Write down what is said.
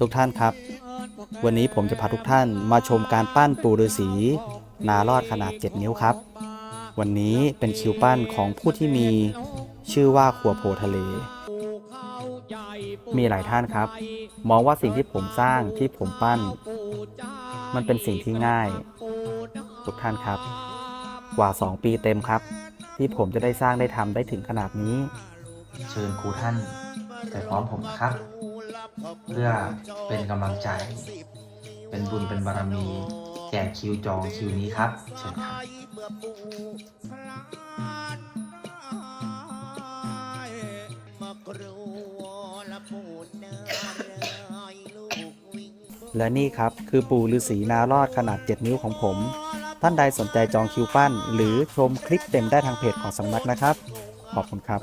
ทุกท่านครับ วันนี้ผมจะพาทุกท่านมาชมการปั้นปูฤาษีนารอดขนาด 7 นิ้วครับ วันนี้เป็นคิวปั้นของผู้ที่มีชื่อว่าขัวโพทะเล มีหลายท่านครับ มองว่าสิ่งที่ผมสร้างที่ผมปั้น มันเป็นสิ่งที่ง่าย ทุกท่านครับ กว่า 2 ปีเต็มครับ ที่ผมจะได้สร้างได้ทำได้ถึงขนาดนี้ เชิญครูท่าน ไปพร้อมผมนะครับ เพื่อเป็นกำลังใจ เป็นบุญเป็นบารมี แจกคิวจองคิวนี้ครับเชิญครับและนี่ครับคือปู่ฤาษีนารอดขนาด 7 นิ้วของผม ท่านใดสนใจจองคิวปั้น หรือชมคลิปเต็มได้ทางเพจของสำนักนะครับ ขอบคุณครับ